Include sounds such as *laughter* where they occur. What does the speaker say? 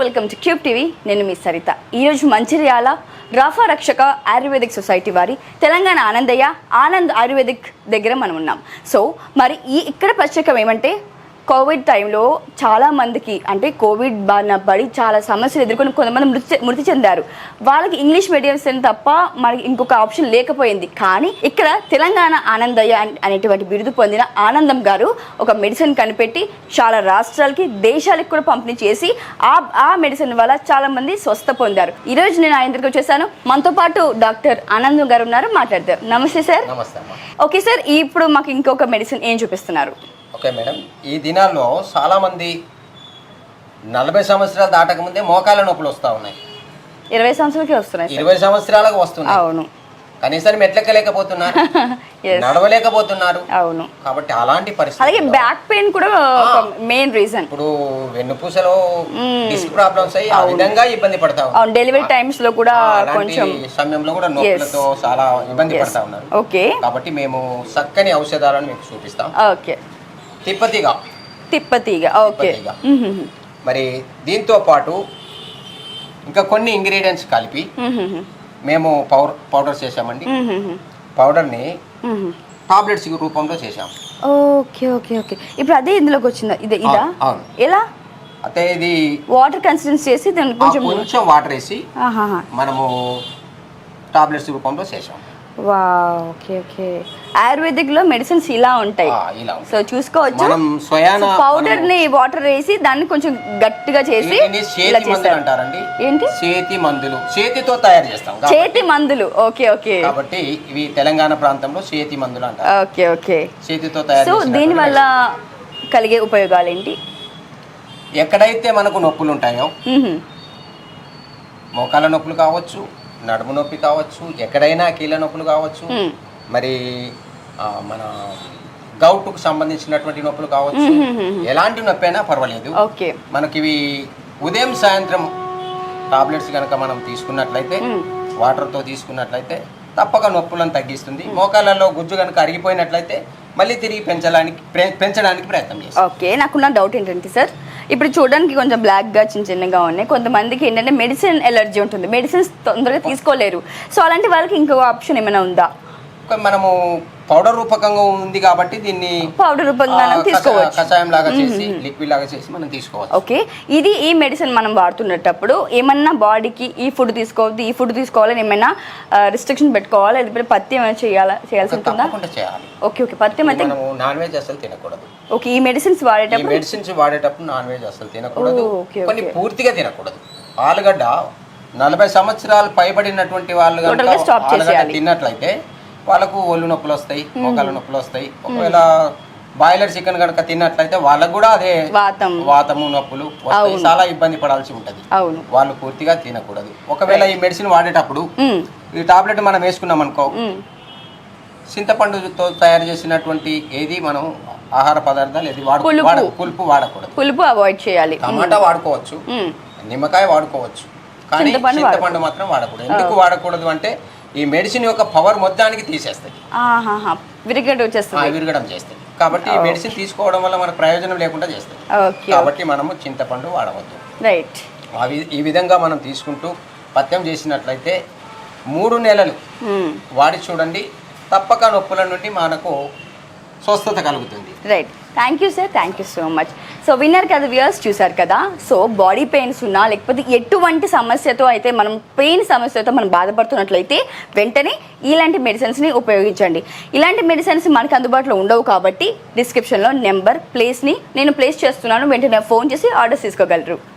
Welcome to cube TV. నేను మీ సరిత. ఈరోజు మంచిర్యాల రాఫా రక్షక ఆయుర్వేదిక్ సొసైటీ వారి తెలంగాణ ఆనందయ్య ఆనంద్ ఆయుర్వేదిక్ దగ్గర మనం ఉన్నాం. సో మరి ఈ ఇక్కడ ప్రత్యేకం ఏమంటే కోవిడ్ టైంలో చాలా మందికి అంటే కోవిడ్ బారిన పడి చాలా సమస్యలు ఎదుర్కొని కొంతమంది మృతి మృతి చెందారు. వాళ్ళకి ఇంగ్లీష్ మీడియం తప్ప మనకి ఇంకొక ఆప్షన్ లేకపోయింది. కానీ ఇక్కడ తెలంగాణ ఆనందయ్య అన్- అనేటువంటి బిరుదు పొందిన ఆనందం గారు ఒక మెడిసిన్ కనిపెట్టి చాలా రాష్ట్రాలకి దేశాలకు కూడా పంపిణీ చేసి ఆ ఆ మెడిసిన్ వల్ల చాలా మంది స్వస్థ పొందారు. ఈ రోజు నేను ఆయన దగ్గరికి వచ్చేసాను. మనతో పాటు డాక్టర్ ఆనందం గారు ఉన్నారు. మాట్లాడతారు నమస్తే సార్. ఓకే సార్ ఇప్పుడు మాకు ఇంకొక మెడిసిన్ ఏం చూపిస్తున్నారు? Okay madam. ఈ దినాల్లో చాలా మంది నలభై సంవత్సరాలు దాటకముందే మోకాల నొప్పులు వస్తూ ఉన్నాయి. ఇరవై సంవత్సరాలకి వస్తున్నాయి ఇరవై సంవత్సరాలకు వస్తున్నాయి. అవును. కనీసం మెట్లెక్కలేకపోతున్నారు *laughs* Yes. నడవలేకపోతున్నారు. అవును. కాబట్టి అలాంటి అలాగే పరిస్థితి బ్యాక్ పెయిన్ కూడా మెయిన్ రీజన్. ఇప్పుడు వెన్నుపూసలో డిస్క్ ప్రాబ్లమ్స్ అయ్యి ఆ విధంగా ఇబ్బంది పడతా ఉన్నారు. అవును డెలివరీ టైమ్స్లో కూడా కొంచెం సమయంలో కూడా నొప్పులతో చాలా ఇబ్బంది పడతా ఉన్నారు. ఓకే కాబట్టి మేము చక్కని ఔషధాలను మీకు చూపిస్తాం. ఓకే తిప్పతిగా. తిప్పతీగ ఓకే. మరి దీంతో పాటు ఇంకా కొన్ని ఇంగ్రీడియంట్స్ కలిపి మేము పౌడర్ పౌడర్ చేసామండి పౌడర్ని టాబ్లెట్స్ రూపంలో చేసాం ఓకే ఓకే ఓకే. ఇప్పుడు అదే ఇందులోకి వచ్చిందా? ఇది ఇదా. ఎలా? అయితే ఇది వాటర్ కన్సిస్టెన్స్ చేసి కొంచెం కొంచెం వాటర్ వేసి. మనము టాబ్లెట్స్ రూపంలో చేసాం వా ఓకే ఓకే. ఆయుర్వేదిక్లో మెడిసిన్స్ ఇలా ఉంటాయి. సో చూసుకోవచ్చు. మనం స్వయాన పౌడర్ని వాటర్ వేసి దాన్ని కొంచెం గట్టిగా చేసి ఇలా అంటారండి? ఏంటి? చేతి మందులు. చేతితో తయారు చేస్తాం చేతి మందులు. Okay okay. కాబట్టి ఇవి తెలంగాణ ప్రాంతంలో చేతి మందులు అంటారు. Okay okay. చేతితో తయారు సో దీని వల్ల కలిగే ఉపయోగాలు ఏంటి? ఎక్కడైతే మనకు నొప్పులు ఉంటాయో. మోకాల నొప్పులు కావచ్చు నడుము నొప్పి కావచ్చు ఎక్కడైనా కీళ్ళ నొప్పులు కావచ్చు. మరి మన గౌటుకు సంబంధించినటువంటి నొప్పులు కావచ్చు ఎలాంటి నొప్పి అయినా పర్వాలేదు మనకి ఇవి ఉదయం సాయంత్రం టాబ్లెట్స్ కనుక మనం తీసుకున్నట్లయితే. వాటర్తో తీసుకున్నట్లయితే తప్పక నొప్పులను తగ్గిస్తుంది. మోకాళ్ళలో గుజ్జు కనుక అరిగిపోయినట్లయితే మళ్ళీ తిరిగి పెంచడానికి పెంచడానికి ప్రయత్నం చేస్తాం. ఓకే. నాకున్న డౌట్ ఏంటంటే సార్ ఇప్పుడు చూడడానికి కొంచెం బ్లాక్గా చిన్న చిన్నగా ఉన్నాయి. కొంతమందికి ఏంటంటే మెడిసిన్ ఎలర్జీ ఉంటుంది. మెడిసిన్స్ తొందరగా తీసుకోలేరు. సో అలాంటి వాళ్ళకి ఇంకో ఆప్షన్ ఏమైనా ఉందా? మనము పౌడర్ రూపకంగా ఉంది కాబట్టి దీన్ని పౌడర్ రూపంగా తీసుకోవచ్చు. కషాయం లాగా చేసి లిక్విడ్ లాగా చేసి మనం తీసుకోవచ్చు. ఓకే. ఇది ఈ మెడిసిన్ మనం వాడుతున్నప్పుడు ఏమన్నా బాడీకి ఈ ఫుడ్ తీసుకోవద్దు ఈ ఫుడ్ తీసుకోవాలని ఏమైనా రిస్ట్రిక్షన్ పెట్టుకోవాలా? లేకపోతే పత్తి ఏమైనా చేయాలా చేయాల్సి ఉంటుందా? చేయాలి. Okay okay. పత్యం అయితే నాన్ వెజ్ అసలు తినకూడదు. ఓకే ఈ మెడిసిన్స్ వాడేటప్పుడు? మెడిసిన్స్ వాడేటప్పుడు నాన్ వెజ్ అసలు తినకూడదు. కొన్ని పూర్తిగా తినకూడదు. ఆలుగడ్డ నలభై సంవత్సరాలు పైబడినటువంటి వాళ్ళు ఆలుగడ్డ. తిన్నట్లయితే వాళ్ళకు ఒళ్ళు నొప్పులు వస్తాయి మోకాళ్ళ నొప్పులు వస్తాయి. ఒకవేళ బాయిలర్ చికెన్ కనుక తిన్నట్లయితే వాళ్ళకు కూడా అదే వాతం వాతము నొప్పులు చాలా ఇబ్బంది పడాల్సి ఉంటది. వాళ్ళు పూర్తిగా తినకూడదు. ఒకవేళ ఈ మెడిసిన్ వాడేటప్పుడు. ఈ టాబ్లెట్ మనం వేసుకున్నాం అనుకో. చింతపండుతో తయారు చేసినటువంటి ఏది మనం ఆహార పదార్థాలు ఏది వాడు పులుపు. వాడ పులుపు వాడకూడదు. పులుపు అవాయిడ్ చేయాలి. టమాటా వాడుకోవచ్చు. మ్మ్. నిమ్మకాయ వాడుకోవచ్చు. కానీ చింతపండు మాత్రం వాడకూడదు. ఎందుకు వాడకూడదు అంటే ఈ మెడిసిన్ యొక్క పవర్ మొత్తానికి తీసేస్తుంది ఆ, వచ్చేస్తుంది విరగడం చేస్తుంది కాబట్టి ఈ మెడిసిన్ తీసుకోవడం వల్ల మనకు ప్రయోజనం లేకుండా చేస్తుంది కాబట్టి మనము చింతపండు వాడవద్దు. రైట్ ఆ వి- ఈ విధంగా మనం తీసుకుంటూ పథ్యం చేసినట్లయితే మూడు నెలలు వాడి చూడండి తప్పక నొప్పుల నుండి మనకు స్వస్థత కలుగుతుంది. Right thank you sir thank you so much so winner కదా వ్యూయర్స్ చూసారు కదా? సో బాడీ పెయిన్స్ ఉన్నా లేకపోతే ఎటువంటి సమస్యతో అయితే మనం పెయిన్ సమస్యతో మనం బాధపడుతున్నట్లయితే వెంటనే ఇలాంటి మెడిసిన్స్ని ఉపయోగించండి. ఇలాంటి మెడిసిన్స్ మనకు అందుబాటులో ఉండవు కాబట్టి డిస్క్రిప్షన్లో నెంబర్ ప్లేస్ని నేను ప్లేస్ చేస్తున్నాను. వెంటనే ఫోన్ చేసి ఆర్డర్స్ తీసుకోగలరు.